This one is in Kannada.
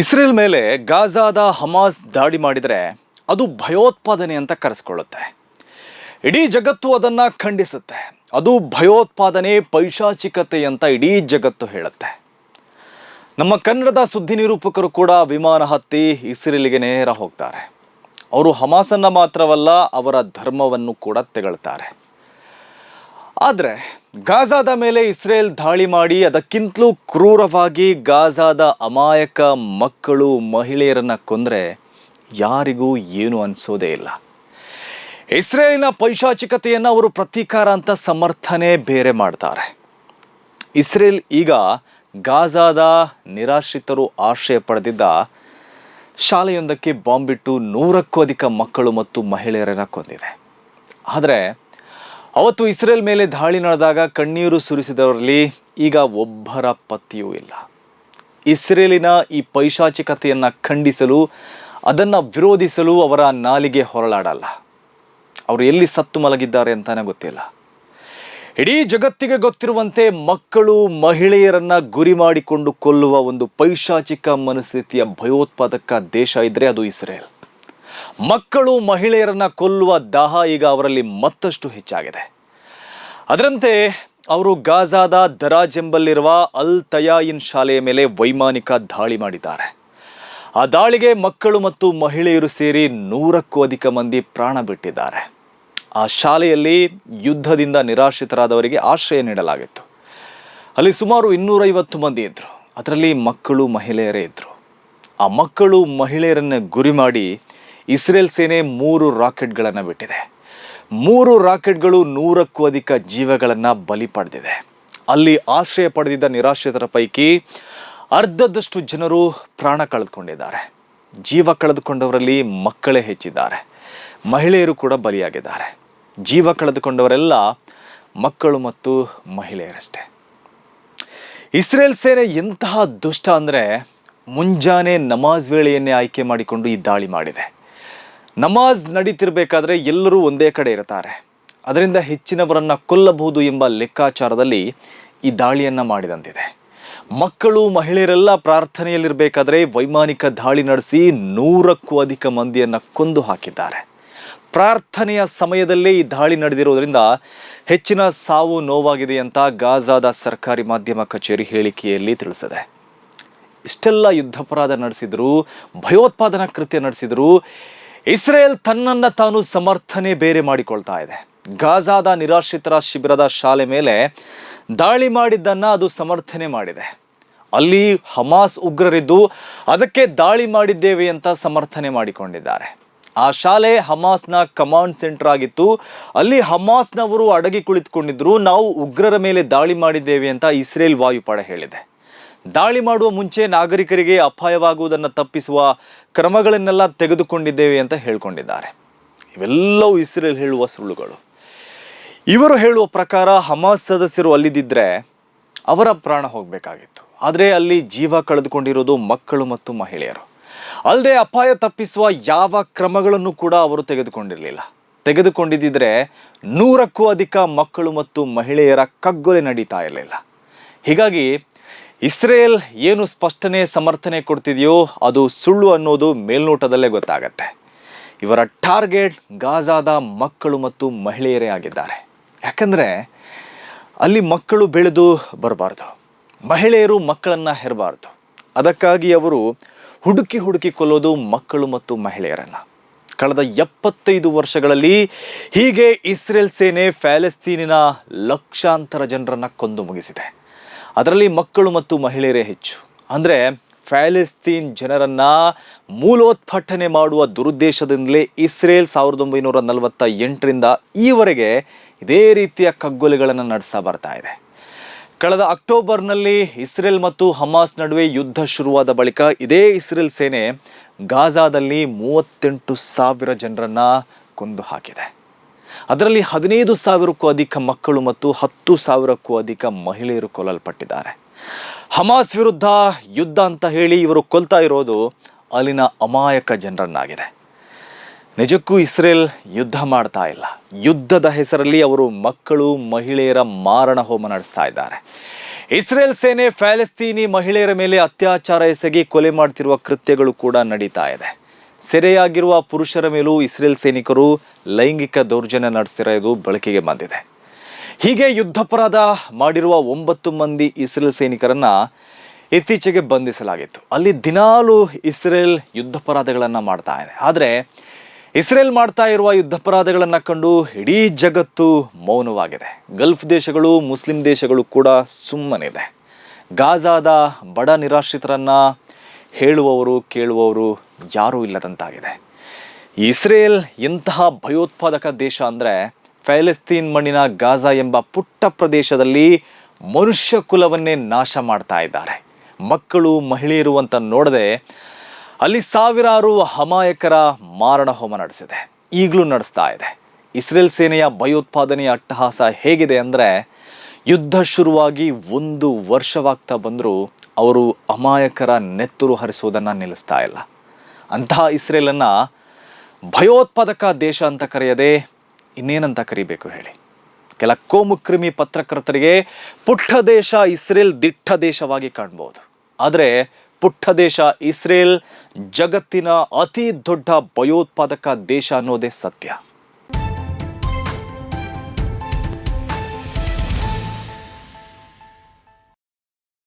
ಇಸ್ರೇಲ್ ಮೇಲೆ ಗಾಜಾದ ಹಮಾಸ್ ದಾಳಿ ಮಾಡಿದರೆ ಅದು ಭಯೋತ್ಪಾದನೆ ಅಂತ ಕರೆಸ್ಕೊಳ್ಳುತ್ತೆ. ಇಡೀ ಜಗತ್ತು ಅದನ್ನು ಖಂಡಿಸುತ್ತೆ. ಅದು ಭಯೋತ್ಪಾದನೆ, ಪೈಶಾಚಿಕತೆ ಅಂತ ಇಡೀ ಜಗತ್ತು ಹೇಳುತ್ತೆ. ನಮ್ಮ ಕನ್ನಡದ ಸುದ್ದಿ ನಿರೂಪಕರು ಕೂಡ ವಿಮಾನ ಹತ್ತಿ ಇಸ್ರೇಲಿಗೆ ನೇರ ಹೋಗ್ತಾರೆ. ಅವರು ಹಮಾಸನ್ನು ಮಾತ್ರವಲ್ಲ ಅವರ ಧರ್ಮವನ್ನು ಕೂಡ ತೆಗಳ್ತಾರೆ. ಆದರೆ ಗಾಜಾದ ಮೇಲೆ ಇಸ್ರೇಲ್ ದಾಳಿ ಮಾಡಿ ಅದಕ್ಕಿಂತಲೂ ಕ್ರೂರವಾಗಿ ಗಾಜಾದ ಅಮಾಯಕ ಮಕ್ಕಳು ಮಹಿಳೆಯರನ್ನ ಕೊಂದರೆ ಯಾರಿಗೂ ಏನು ಅನಿಸೋದೇ ಇಲ್ಲ. ಇಸ್ರೇಲಿನ ಪೈಶಾಚಿಕತೆಯನ್ನು ಅವರು ಪ್ರತೀಕಾರ ಅಂತ ಸಮರ್ಥನೆ ಬೇರೆ ಮಾಡ್ತಾರೆ. ಇಸ್ರೇಲ್ ಈಗ ಗಾಜಾದ ನಿರಾಶ್ರಿತರು ಆಶ್ರಯ ಪಡೆದಿದ್ದ ಶಾಲೆಯೊಂದಕ್ಕೆ ಬಾಂಬಿಟ್ಟು ನೂರಕ್ಕೂ ಅಧಿಕ ಮಕ್ಕಳು ಮತ್ತು ಮಹಿಳೆಯರನ್ನ ಕೊಂದಿದೆ. ಆದರೆ ಅವತ್ತು ಇಸ್ರೇಲ್ ಮೇಲೆ ದಾಳಿ ನಡೆದಾಗ ಕಣ್ಣೀರು ಸುರಿಸಿದವರಲ್ಲಿ ಈಗ ಒಬ್ಬರ ಪತಿಯೂ ಇಲ್ಲ. ಇಸ್ರೇಲಿನ ಈ ಪೈಶಾಚಿಕತೆಯನ್ನು ಖಂಡಿಸಲು, ಅದನ್ನು ವಿರೋಧಿಸಲು ಅವರ ನಾಲಿಗೆ ಹೊರಳಾಡಲ್ಲ. ಅವರು ಎಲ್ಲಿ ಸತ್ತು ಮಲಗಿದ್ದಾರೆ ಅಂತಾನೆ ಗೊತ್ತಿಲ್ಲ. ಇಡೀ ಜಗತ್ತಿಗೆ ಗೊತ್ತಿರುವಂತೆ ಮಕ್ಕಳು, ಮಹಿಳೆಯರನ್ನು ಗುರಿ ಮಾಡಿಕೊಂಡು ಕೊಲ್ಲುವ ಒಂದು ಪೈಶಾಚಿಕ ಮನಸ್ಥಿತಿಯ ಭಯೋತ್ಪಾದಕ ದೇಶ ಇದ್ದರೆ ಅದು ಇಸ್ರೇಲ್. ಮಕ್ಕಳು ಮಹಿಳೆಯರನ್ನು ಕೊಲ್ಲುವ ದಾಹ ಈಗ ಅವರಲ್ಲಿ ಮತ್ತಷ್ಟು ಹೆಚ್ಚಾಗಿದೆ. ಅದರಂತೆ ಅವರು ಗಾಜಾದ ದರಾಜ್ ಎಂಬಲ್ಲಿರುವ ಅಲ್ ತಯಾಯಿನ್ ಶಾಲೆಯ ಮೇಲೆ ವೈಮಾನಿಕ ದಾಳಿ ಮಾಡಿದ್ದಾರೆ. ಆ ದಾಳಿಗೆ ಮಕ್ಕಳು ಮತ್ತು ಮಹಿಳೆಯರು ಸೇರಿ ನೂರಕ್ಕೂ ಅಧಿಕ ಮಂದಿ ಪ್ರಾಣ ಬಿಟ್ಟಿದ್ದಾರೆ. ಆ ಶಾಲೆಯಲ್ಲಿ ಯುದ್ಧದಿಂದ ನಿರಾಶ್ರಿತರಾದವರಿಗೆ ಆಶ್ರಯ ನೀಡಲಾಗಿತ್ತು. ಅಲ್ಲಿ ಸುಮಾರು ಇನ್ನೂರೈವತ್ತು ಮಂದಿ ಇದ್ದರು ಅದರಲ್ಲಿ ಮಕ್ಕಳು ಮಹಿಳೆಯರೇ ಇದ್ದರು ಆ ಮಕ್ಕಳು ಮಹಿಳೆಯರನ್ನು ಗುರಿ ಮಾಡಿ ಇಸ್ರೇಲ್ ಸೇನೆ ಮೂರು ರಾಕೆಟ್ಗಳನ್ನು ಬಿಟ್ಟಿದೆ. ಮೂರು ರಾಕೆಟ್ಗಳು ನೂರಕ್ಕೂ ಅಧಿಕ ಜೀವಗಳನ್ನು ಬಲಿ ಪಡೆದಿದೆ. ಅಲ್ಲಿ ಆಶ್ರಯ ಪಡೆದಿದ್ದ ನಿರಾಶ್ರಿತರ ಪೈಕಿ ಅರ್ಧದಷ್ಟು ಜನರು ಪ್ರಾಣ ಕಳೆದುಕೊಂಡಿದ್ದಾರೆ. ಜೀವ ಕಳೆದುಕೊಂಡವರಲ್ಲಿ ಮಕ್ಕಳೇ ಹೆಚ್ಚಿದ್ದಾರೆ. ಮಹಿಳೆಯರು ಕೂಡ ಬಲಿಯಾಗಿದ್ದಾರೆ. ಜೀವ ಕಳೆದುಕೊಂಡವರೆಲ್ಲ ಮಕ್ಕಳು ಮತ್ತು ಮಹಿಳೆಯರಷ್ಟೇ. ಇಸ್ರೇಲ್ ಸೇನೆ ಎಂತಹ ದುಷ್ಟ ಅಂದರೆ ಮುಂಜಾನೆ ನಮಾಜ್ ವೇಳೆಯನ್ನೇ ಆಯ್ಕೆ ಮಾಡಿಕೊಂಡು ಈ ದಾಳಿ ಮಾಡಿದೆ. ನಮಾಜ್ ನಡೀತಿರ್ಬೇಕಾದ್ರೆ ಎಲ್ಲರೂ ಒಂದೇ ಕಡೆ ಇರ್ತಾರೆ ಅದರಿಂದ ಹೆಚ್ಚಿನವರನ್ನು ಕೊಲ್ಲಬಹುದು ಎಂಬ ಲೆಕ್ಕಾಚಾರದಲ್ಲಿ ಈ ದಾಳಿಯನ್ನು ಮಾಡಿದಂತಿದೆ. ಮಕ್ಕಳು, ಮಹಿಳೆಯರೆಲ್ಲ ಪ್ರಾರ್ಥನೆಯಲ್ಲಿರಬೇಕಾದ್ರೆ ವೈಮಾನಿಕ ದಾಳಿ ನಡೆಸಿ ನೂರಕ್ಕೂ ಅಧಿಕ ಮಂದಿಯನ್ನು ಕೊಂದು ಹಾಕಿದ್ದಾರೆ. ಪ್ರಾರ್ಥನೆಯ ಸಮಯದಲ್ಲೇ ಈ ದಾಳಿ ನಡೆದಿರುವುದರಿಂದ ಹೆಚ್ಚಿನ ಸಾವು ನೋವಾಗಿದೆ ಅಂತ ಗಾಜಾದ ಸರ್ಕಾರಿ ಮಾಧ್ಯಮ ಕಚೇರಿ ಹೇಳಿಕೆಯಲ್ಲಿ ತಿಳಿಸಿದೆ. ಇಷ್ಟೆಲ್ಲ ಯುದ್ಧಾಪರಾಧ ನಡೆಸಿದ್ರು, ಭಯೋತ್ಪಾದನಾ ಕೃತ್ಯ ನಡೆಸಿದ್ರು ಇಸ್ರೇಲ್ ತನ್ನನ್ನ ತಾನು ಸಮರ್ಥನೆ ಬೇರೆ ಮಾಡಿಕೊಳ್ತಾ ಇದೆ. ಗಾಜಾದ ನಿರಾಶ್ರಿತರ ಶಿಬಿರದ ಶಾಲೆ ಮೇಲೆ ದಾಳಿ ಮಾಡಿದ್ದನ್ನು ಅದು ಸಮರ್ಥನೆ ಮಾಡಿದೆ. ಅಲ್ಲಿ ಹಮಾಸ್ ಉಗ್ರರಿದ್ದು ಅದಕ್ಕೆ ದಾಳಿ ಮಾಡಿದ್ದೇವೆ ಅಂತ ಸಮರ್ಥನೆ ಮಾಡಿಕೊಂಡಿದ್ದಾರೆ. ಆ ಶಾಲೆ ಹಮಾಸ್ನ ಕಮಾಂಡ್ ಸೆಂಟರ್ ಆಗಿತ್ತು. ಅಲ್ಲಿ ಹಮಾಸ್ನವರು ಅಡಗಿ ಕುಳಿತುಕೊಂಡಿದ್ರು. ನಾವು ಉಗ್ರರ ಮೇಲೆ ದಾಳಿ ಮಾಡಿದ್ದೇವೆ ಅಂತ ಇಸ್ರೇಲ್ ವಾಯುಪಡೆ ಹೇಳಿದೆ. ದಾಳಿ ಮಾಡುವ ಮುಂಚೆ ನಾಗರಿಕರಿಗೆ ಅಪಾಯವಾಗುವುದನ್ನು ತಪ್ಪಿಸುವ ಕ್ರಮಗಳನ್ನೆಲ್ಲ ತೆಗೆದುಕೊಂಡಿದ್ದೇವೆ ಅಂತ ಹೇಳ್ಕೊಂಡಿದ್ದಾರೆ. ಇವೆಲ್ಲವೂ ಇಸ್ರೇಲ್ ಹೇಳುವ ಸುಳ್ಳುಗಳು. ಇವರು ಹೇಳುವ ಪ್ರಕಾರ ಹಮಾಸ್ ಸದಸ್ಯರು ಅಲ್ಲಿದ್ದಿದ್ರೆ ಅವರ ಪ್ರಾಣ ಹೋಗಬೇಕಾಗಿತ್ತು. ಆದರೆ ಅಲ್ಲಿ ಜೀವ ಕಳೆದುಕೊಂಡಿರೋದು ಮಕ್ಕಳು ಮತ್ತು ಮಹಿಳೆಯರು. ಅಲ್ಲದೆ ಅಪಾಯ ತಪ್ಪಿಸುವ ಯಾವ ಕ್ರಮಗಳನ್ನು ಕೂಡ ಅವರು ತೆಗೆದುಕೊಂಡಿರಲಿಲ್ಲ. ತೆಗೆದುಕೊಂಡಿದ್ದರೆ ನೂರಕ್ಕೂ ಅಧಿಕ ಮಕ್ಕಳು ಮತ್ತು ಮಹಿಳೆಯರ ಕಗ್ಗೊಲೆ ನಡೀತಾ ಇರಲಿಲ್ಲ. ಹೀಗಾಗಿ ಇಸ್ರೇಲ್ ಏನು ಸ್ಪಷ್ಟನೆ ಸಮರ್ಥನೆ ಕೊಡ್ತಿದೆಯೋ ಅದು ಸುಳ್ಳು ಅನ್ನೋದು ಮೇಲ್ನೋಟದಲ್ಲೇ ಗೊತ್ತಾಗತ್ತೆ. ಇವರ ಟಾರ್ಗೆಟ್ ಗಾಜಾದ ಮಕ್ಕಳು ಮತ್ತು ಮಹಿಳೆಯರೇ ಆಗಿದ್ದಾರೆ. ಯಾಕಂದರೆ ಅಲ್ಲಿ ಮಕ್ಕಳು ಬೆಳೆದು ಬರಬಾರ್ದು. ಮಹಿಳೆಯರು ಮಕ್ಕಳನ್ನು ಹೆರಬಾರ್ದು. ಅದಕ್ಕಾಗಿ ಅವರು ಹುಡುಕಿ ಹುಡುಕಿ ಕೊಲ್ಲೋದು ಮಕ್ಕಳು ಮತ್ತು ಮಹಿಳೆಯರನ್ನು. ಕಳೆದ ಎಪ್ಪತ್ತೈದು ವರ್ಷಗಳಲ್ಲಿ ಹೀಗೆ ಇಸ್ರೇಲ್ ಸೇನೆ ಪ್ಯಾಲೆಸ್ತೀನಿನ ಲಕ್ಷಾಂತರ ಜನರನ್ನು ಕೊಂದು ಮುಗಿಸಿದೆ. ಅದರಲ್ಲಿ ಮಕ್ಕಳು ಮತ್ತು ಮಹಿಳೆಯರೇ ಹೆಚ್ಚು. ಅಂದರೆ ಪ್ಯಾಲೆಸ್ತೀನ್ ಜನರನ್ನು ಮೂಲೋತ್ಪಾಟನೆ ಮಾಡುವ ದುರುದ್ದೇಶದಿಂದಲೇ ಇಸ್ರೇಲ್ ಸಾವಿರದ ಒಂಬೈನೂರ ನಲವತ್ತ ಎಂಟರಿಂದ ಈವರೆಗೆ ಇದೇ ರೀತಿಯ ಕಗ್ಗೊಲೆಗಳನ್ನು ನಡೆಸ್ತಾ ಬರ್ತಾ ಇದೆ. ಕಳೆದ ಅಕ್ಟೋಬರ್ನಲ್ಲಿ ಇಸ್ರೇಲ್ ಮತ್ತು ಹಮಾಸ್ ನಡುವೆ ಯುದ್ಧ ಶುರುವಾದ ಬಳಿಕ ಇದೇ ಇಸ್ರೇಲ್ ಸೇನೆ ಗಾಜಾದಲ್ಲಿ ಮೂವತ್ತೆಂಟು ಸಾವಿರ ಜನರನ್ನು ಕೊಂದು ಹಾಕಿದೆ. ಅದರಲ್ಲಿ ಹದಿನೈದು ಸಾವಿರಕ್ಕೂ ಅಧಿಕ ಮಕ್ಕಳು ಮತ್ತು ಹತ್ತು ಸಾವಿರಕ್ಕೂ ಅಧಿಕ ಮಹಿಳೆಯರು ಕೊಲ್ಲಲ್ಪಟ್ಟಿದ್ದಾರೆ. ಹಮಾಸ್ ವಿರುದ್ಧ ಯುದ್ಧ ಅಂತ ಹೇಳಿ ಇವರು ಕೊಲ್ತಾ ಇರೋದು ಅಲ್ಲಿನ ಅಮಾಯಕ ಜನರನ್ನಾಗಿದೆ. ನಿಜಕ್ಕೂ ಇಸ್ರೇಲ್ ಯುದ್ಧ ಮಾಡ್ತಾ ಇಲ್ಲ. ಯುದ್ಧದ ಹೆಸರಲ್ಲಿ ಅವರು ಮಕ್ಕಳು, ಮಹಿಳೆಯರ ಮಾರಣ ಹೋಮ ನಡೆಸ್ತಾ ಇದ್ದಾರೆ. ಇಸ್ರೇಲ್ ಸೇನೆ, ಫ್ಯಾಲೆಸ್ತೀನಿ ಮಹಿಳೆಯರ ಮೇಲೆ ಅತ್ಯಾಚಾರ ಎಸಗಿ ಕೊಲೆ ಮಾಡ್ತಿರುವ ಕೃತ್ಯಗಳು ಕೂಡ ನಡೀತಾ ಇದೆ. ಸೆರೆಯಾಗಿರುವ ಪುರುಷರ ಮೇಲೂ ಇಸ್ರೇಲ್ ಸೈನಿಕರು ಲೈಂಗಿಕ ದೌರ್ಜನ್ಯ ನಡೆಸ್ತಿರೋದು ಬೆಳಕಿಗೆ ಬಂದಿದೆ. ಹೀಗೆ ಯುದ್ಧಪರಾಧ ಮಾಡಿರುವ ಒಂಬತ್ತು ಮಂದಿ ಇಸ್ರೇಲ್ ಸೈನಿಕರನ್ನ ಇತ್ತೀಚೆಗೆ ಬಂಧಿಸಲಾಗಿತ್ತು. ಅಲ್ಲಿ ದಿನಾಲು ಇಸ್ರೇಲ್ ಯುದ್ಧಪರಾಧಗಳನ್ನು ಮಾಡ್ತಾ ಇದೆ. ಆದರೆ ಇಸ್ರೇಲ್ ಮಾಡ್ತಾ ಇರುವ ಯುದ್ಧಪರಾಧಗಳನ್ನು ಕಂಡು ಇಡೀ ಜಗತ್ತು ಮೌನವಾಗಿದೆ. ಗಲ್ಫ್ ದೇಶಗಳು, ಮುಸ್ಲಿಂ ದೇಶಗಳು ಕೂಡ ಸುಮ್ಮನಿದೆ. ಗಾಜಾದ ಬಡ ನಿರಾಶ್ರಿತರನ್ನ ಹೇಳುವವರು, ಕೇಳುವವರು ಯಾರೂ ಇಲ್ಲದಂತಾಗಿದೆ. ಇಸ್ರೇಲ್ ಎಂತಹ ಭಯೋತ್ಪಾದಕ ದೇಶ ಅಂದರೆ ಫ್ಯಾಲೆಸ್ತೀನ್ ಮಣ್ಣಿನ ಗಾಜಾ ಎಂಬ ಪುಟ್ಟ ಪ್ರದೇಶದಲ್ಲಿ ಮನುಷ್ಯ ಕುಲವನ್ನೇ ನಾಶ ಮಾಡ್ತಾ ಇದ್ದಾರೆ. ಮಕ್ಕಳು, ಮಹಿಳೆಯರು ಅಂತ ನೋಡದೆ ಅಲ್ಲಿ ಸಾವಿರಾರು ಹಮಾಯಕರ ಮಾರಣ ಹೋಮ ನಡೆಸಿದೆ. ಈಗಲೂ ನಡೆಸ್ತಾ ಇದೆ. ಇಸ್ರೇಲ್ ಸೇನೆಯ ಭಯೋತ್ಪಾದನೆಯ ಅಟ್ಟಹಾಸ ಹೇಗಿದೆ ಅಂದರೆ ಯುದ್ಧ ಶುರುವಾಗಿ ಒಂದು ವರ್ಷವಾಗ್ತಾ ಬಂದರೂ ಅವರು ಅಮಾಯಕರ ನೆತ್ತರು ಹರಿಸೋದನ್ನು ನಿಲ್ಲಿಸ್ತಾ ಇಲ್ಲ. ಅಂತಹ ಇಸ್ರೇಲನ್ನು ಭಯೋತ್ಪಾದಕ ದೇಶ ಅಂತ ಕರೆಯದೆ ಇನ್ನೇನಂತ ಕರಿಬೇಕು ಹೇಳಿ. ಕೆಲ ಕೋಮುಕ್ರಿಮಿ ಪತ್ರಕರ್ತರಿಗೆ ಪುಟ್ಟ ದೇಶ ಇಸ್ರೇಲ್ ದಿಟ್ಟ ದೇಶವಾಗಿ ಕಾಣ್ಬೋದು. ಆದರೆ ಪುಟ್ಟ ದೇಶ ಇಸ್ರೇಲ್ ಜಗತ್ತಿನ ಅತಿ ದೊಡ್ಡ ಭಯೋತ್ಪಾದಕ ದೇಶ ಅನ್ನೋದೇ ಸತ್ಯ.